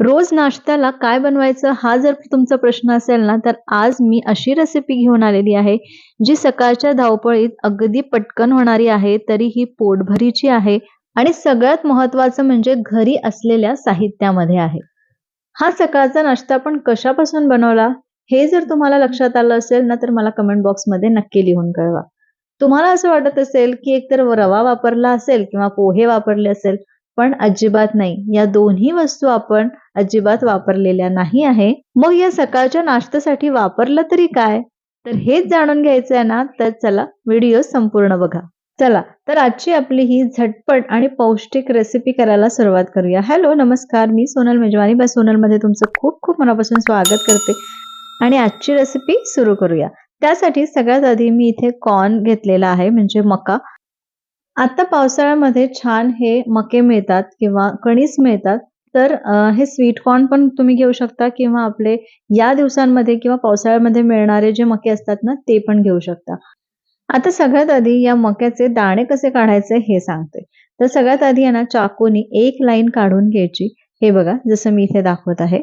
रोज नाश्त्याला काय बनवायचं हा जर तुमचा प्रश्न असेल ना तर आज मी अशी रेसिपी घेऊन आलेली आहे जी सकाळच्या धावपळीत अगदी पटकन होणारी आहे तरी ही पोटभरीची आहे आणि सगळ्यात महत्वाचं म्हणजे घरी असलेल्या साहित्यामध्ये आहे. हा सकाळचा नाश्ता पण कशापासून बनवला हे जर तुम्हाला लक्षात आलं असेल ना तर मला कमेंट बॉक्समध्ये नक्की लिहून कळवा. तुम्हाला असं वाटत असेल की एकतर रवा वापरला असेल किंवा पोहे वापरले असेल पण अजिबात नाही. या दोन्ही वस्तू आपण अजिबात वापरलेल्या नाही आहे. मग या सकाळच्या नाश्त्यासाठी वापरलं तरी काय? तर हेच जाणून घ्यायचं आहे ना तर चला व्हिडिओ संपूर्ण बघा. चला तर आजची आपली ही झटपट आणि पौष्टिक रेसिपी करायला सुरुवात करूया. हॅलो नमस्कार. मी सोनल मेजवानी. बा सोनलमध्ये तुमचं खूप खूप मनापासून स्वागत करते. आणि आजची रेसिपी सुरू करूया. त्यासाठी सगळ्यात आधी मी इथे कॉर्न घेतलेला आहे म्हणजे मका. आता पावसाळ्यामध्ये छान हे मके मिळतात किंवा कणीस मिळतात तर हे स्वीट कॉर्न पण तुम्ही घेऊ शकता किंवा आपले या दिवसांमध्ये किंवा पावसाळ्यामध्ये मिळणारे जे मके असतात ना ते पण घेऊ शकता. आता सगळ्यात आधी या मक्याचे दाणे कसे काढायचे हे सांगते. तर सगळ्यात आधी यांना चाकूनी एक लाईन काढून घ्यायची. हे बघा जसं मी इथे दाखवत आहे.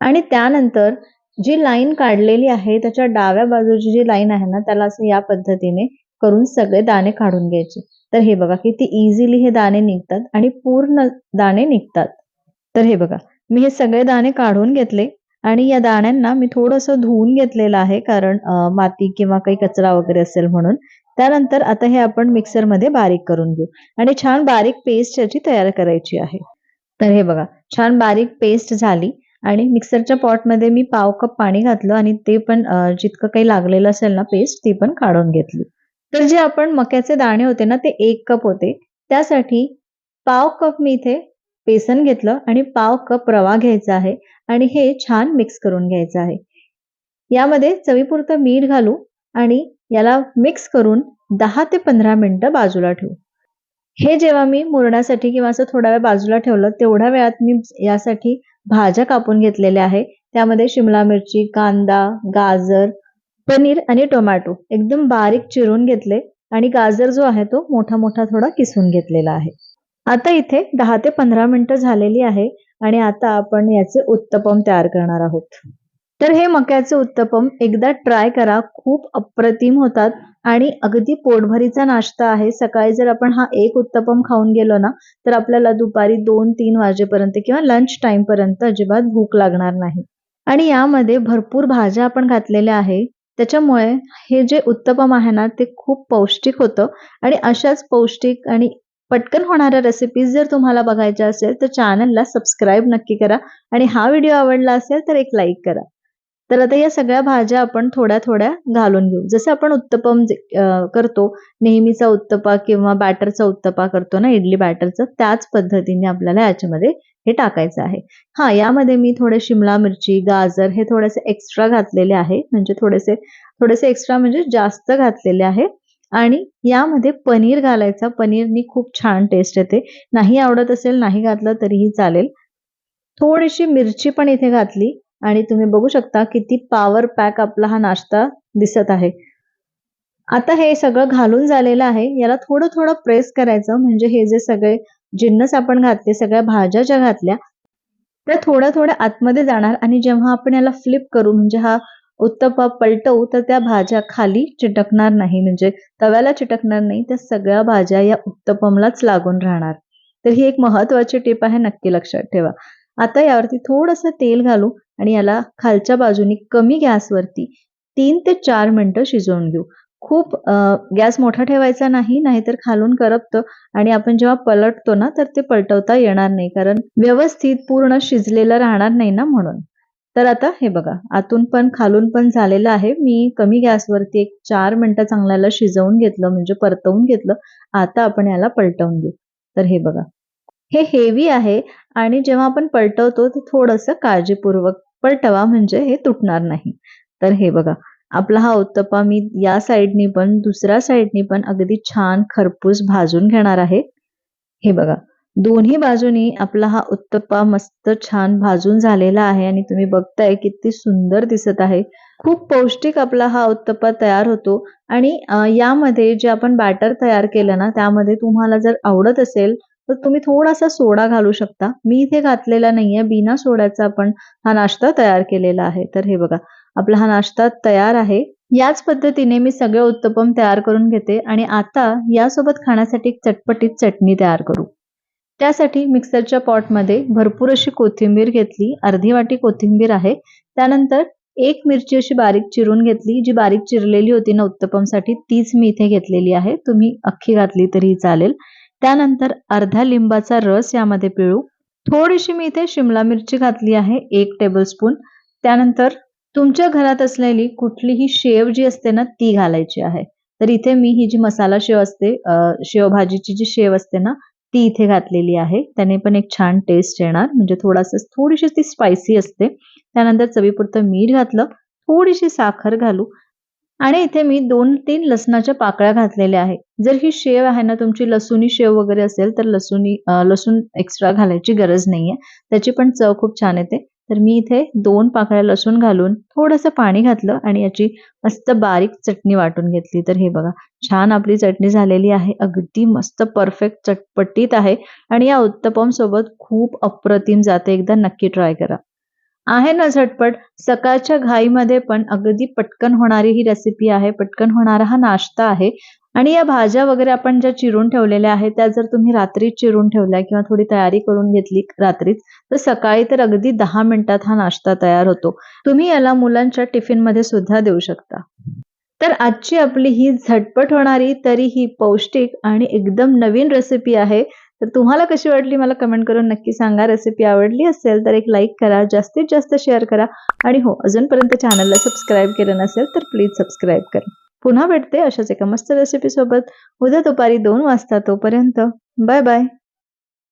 आणि त्यानंतर जी लाईन काढलेली आहे त्याच्या डाव्या बाजूची जी लाईन आहे ना त्याला असं या पद्धतीने करून सगळे दाणे काढून घ्यायचे. तर हे बघा किती इझिली हे दाणे निघतात आणि पूर्ण दाणे निघतात. तर हे बघा मी हे सगळे दाणे काढून घेतले आणि या दाण्यांना मी थोडंसं धुवून घेतलेलं आहे कारण माती किंवा काही कचरा वगैरे असेल म्हणून. त्यानंतर आता हे आपण मिक्सरमध्ये बारीक करून घेऊ. आणि छान बारीक पेस्ट याची तयार करायची आहे. तर हे बघा छान बारीक पेस्ट झाली आणि मिक्सरच्या पॉटमध्ये मी पाव कप पाणी घातलं आणि ते पण जितकं काही लागलेलं असेल ना पेस्ट ती पण काढून घेतली. तर जे आपण मक्याचे दाणे होते ना ते एक कप होते. त्यासाठी पाव कप मी इथे बेसन घेतलं आणि पाव कप रवा घ्यायचा आहे आणि हे छान मिक्स करून घ्यायचं आहे. यामध्ये चवीपुरतं मीठ घालू आणि याला मिक्स करून दहा ते पंधरा मिनिटं बाजूला ठेवू. हे जेव्हा मी मुरण्यासाठी किंवा असं थोडा वेळ बाजूला ठेवलं तेवढ्या वेळात मी यासाठी भाज्या कापून घेतलेल्या आहे. त्यामध्ये शिमला मिरची कांदा गाजर पनीर आणि टोमॅटो एकदम बारीक चिरून घेतले आणि गाजर जो आहे तो मोठा मोठा थोडा किसून घेतलेला आहे. आता इथे दहा ते पंधरा मिनिटं झालेली आहे आणि आता आपण याचे उत्तपम तयार करणार आहोत. तर हे मक्याचे उत्तपम एकदा ट्राय करा खूप अप्रतिम होतात आणि अगदी पोटभरीचा नाश्ता आहे. सकाळी जर आपण हा एक उत्तपम खाऊन गेलो ना तर आपल्याला दुपारी दोन तीन वाजेपर्यंत किंवा लंच टाइम पर्यंत अजिबात भूक लागणार नाही. आणि यामध्ये भरपूर भाज्या आपण घातलेल्या आहे. त्याच्यामुळे हे जे उत्तपम आहे ना ते खूप पौष्टिक होतं. आणि अशाच पौष्टिक आणि पटकन होणाऱ्या रेसिपीज जर तुम्हाला बघायच्या असेल तर चॅनलला सबस्क्राईब नक्की करा. आणि हा व्हिडिओ आवडला असेल तर एक लाईक करा. तर आता या सगळ्या भाज्या आपण थोड्या थोड्या घालून घेऊ. जसं आपण उत्तपम करतो नेहमीचा उत्तपा किंवा बॅटरचा उत्तपा करतो ना इडली बॅटरचा त्याच पद्धतीने आपल्याला याच्यामध्ये हे टाकायचं आहे. हा यामध्ये मी थोडे शिमला मिरची गाजर हे थोडेसे एक्स्ट्रा घातलेले आहे. म्हणजे थोडेसे थोडेसे एक्स्ट्रा म्हणजे जास्त घातलेले आहे. आणि यामध्ये पनीर घालायचा. पनीरनी खूप छान टेस्ट येते. नाही आवडत असेल नाही घातलं तरीही चालेल. थोडीशी मिरची पण इथे घातली. आणि तुम्ही बघू शकता किती पॉवर पॅक आपला हा नाश्ता दिसत आहे. आता हे सगळं घालून झालेलं आहे. याला थोडं थोडं प्रेस करायचं. म्हणजे हे जे सगळे जिन्नस आपण घातले सगळ्या भाज्या ज्या घातल्या त्या थोड्या थोड्या आतमध्ये जाणार आणि जेव्हा आपण याला फ्लिप करू म्हणजे हा उत्तप्पा पलटवू तर त्या भाज्या खाली चिटकणार नाही. म्हणजे तव्याला चिटकणार नाही त्या सगळ्या भाज्या या उत्तपमलाच लागून राहणार. तर ही एक महत्वाची टीप आहे नक्की लक्षात ठेवा. आता यावरती थोडस तेल घालू आणि याला खालच्या बाजूनी कमी गॅसवरती तीन ते चार मिनिटं शिजवून घेऊ. खूप गॅस मोठा ठेवायचा नाही नाहीतर खालून करपतं आणि आपण जेव्हा पलटतो ना तर ते पलटवता येणार नाही कारण व्यवस्थित पूर्ण शिजलेलं राहणार नाही ना म्हणून. तर आता हे बघा आतून पण खालून पण झालेलं आहे. मी कमी गॅसवरती एक चार मिनटं चांगल्याला शिजवून घेतलं म्हणजे परतवून घेतलं. आता आपण याला पलटवून घेऊ. तर हे बघा. हे हेवी आहे आणि जेव्हा आपण पलटवतो तर थोडंसं काळजीपूर्वक पलटवा म्हणजे हे तुटणार नाही. तर हे बघा आपला हा उत्तप्पा मी या साईडनी पण दुसऱ्या साईडनी पण अगदी छान खरपूस भाजून घेणार आहे. हे बघा दोन्ही बाजूनी आपला हा उत्तप्पा मस्त छान भाजून झालेला आहे आणि तुम्ही बघताय किती सुंदर दिसत आहे. खूप पौष्टिक आपला हा उत्तप्पा तयार होतो आणि यामध्ये जे आपण बॅटर तयार केलं ना त्यामध्ये तुम्हाला जर आवडत असेल तर तुम्ही थोडासा सोडा घालू शकता. मी इथे घातलेला नाहीये बिना सोड्याचा आपण हा नाश्ता तयार केलेला आहे. तर हे बघा आपला हा नाश्ता तयार आहे. याच पद्धतीने मी सगळे उत्तपम तयार करून घेते आणि आता यासोबत खाण्यासाठी एक चटपटीत चटणी तयार करू. त्यासाठी मिक्सरच्या पॉटमध्ये भरपूर अशी कोथिंबीर घेतली अर्धी वाटी कोथिंबीर आहे. त्यानंतर एक मिरची अशी बारीक चिरून घेतली जी बारीक चिरलेली होती ना उत्तपमसाठी तीच मी इथे घेतलेली आहे. तुम्ही अख्खी घातली तरी चालेल. त्यानंतर अर्धा लिंबाचा रस यामध्ये पिळू. थोडीशी मी इथे शिमला मिरची घातली आहे एक टेबलस्पून. त्यानंतर तुमच्या घरात असलेली कुठलीही शेव जी असते ना ती घालायची आहे. तर इथे मी ही जी मसाला शेव असते शेव भाजीची जी शेव असते ना ती इथे घातलेली आहे. त्याने पण एक छान टेस्ट येणार. म्हणजे थोडासा थोडीशी ती स्पायसी असते. त्यानंतर चवीपुरतं मीठ घातलं थोडीशी साखर घालू. आणि इथे मी दोन तीन लसणाच्या पाकळ्या घातलेल्या आहे जर ही शेव आहे ना तुमची लसुणी शेव वगैरे असेल तर लसुणी लसूण एक्स्ट्रा घालायची गरज नाहीये. त्याची पण चव खूप छान येते. तर मी इथे दोन पाकळ्या लसूण घालून थोडंसं पाणी घातलं आणि याची मस्त बारीक चटणी वाटून घेतली. तर हे बघा छान आपली चटणी झालेली आहे. अगदी मस्त परफेक्ट चटपटीत आहे. आणि या उत्तपम सोबत खूप अप्रतिम जाते. एकदा नक्की ट्राय करा. आहे ना झटपट. सकाळच्या घाईमध्ये पण अगदी पटकन होणारी ही रेसिपी आहे. पटकन होणारा हा नाश्ता आहे. आणि या भाज्या वगैरे आपण ज्या चिरून ठेवलेल्या आहेत त्या जर तुम्ही रात्री चिरून ठेवल्या किंवा थोडी तयारी करून घेतली रात्रीच तर सकाळी तर अगदी दहा मिनिटात हा नाश्ता तयार होतो. तुम्ही याला मुलांच्या टिफिनमध्ये सुद्धा देऊ शकता. तर आजची आपली ही झटपट होणारी तरी ही पौष्टिक आणि एकदम नवीन रेसिपी आहे. तर तुम्हाला कशी वाटली मला कमेंट करून नक्की सांगा. रेसिपी आवडली असेल तर एक लाईक करा जास्तीत जास्त शेअर करा. आणि हो अजूनपर्यंत चॅनलला सबस्क्राईब केलं नसेल तर प्लीज सबस्क्राईब करा. पुन्हा भेटते अशाच एका मस्त रेसिपी सोबत. उद्या दुपारी दोन वाजता तोपर्यंत. Bye bye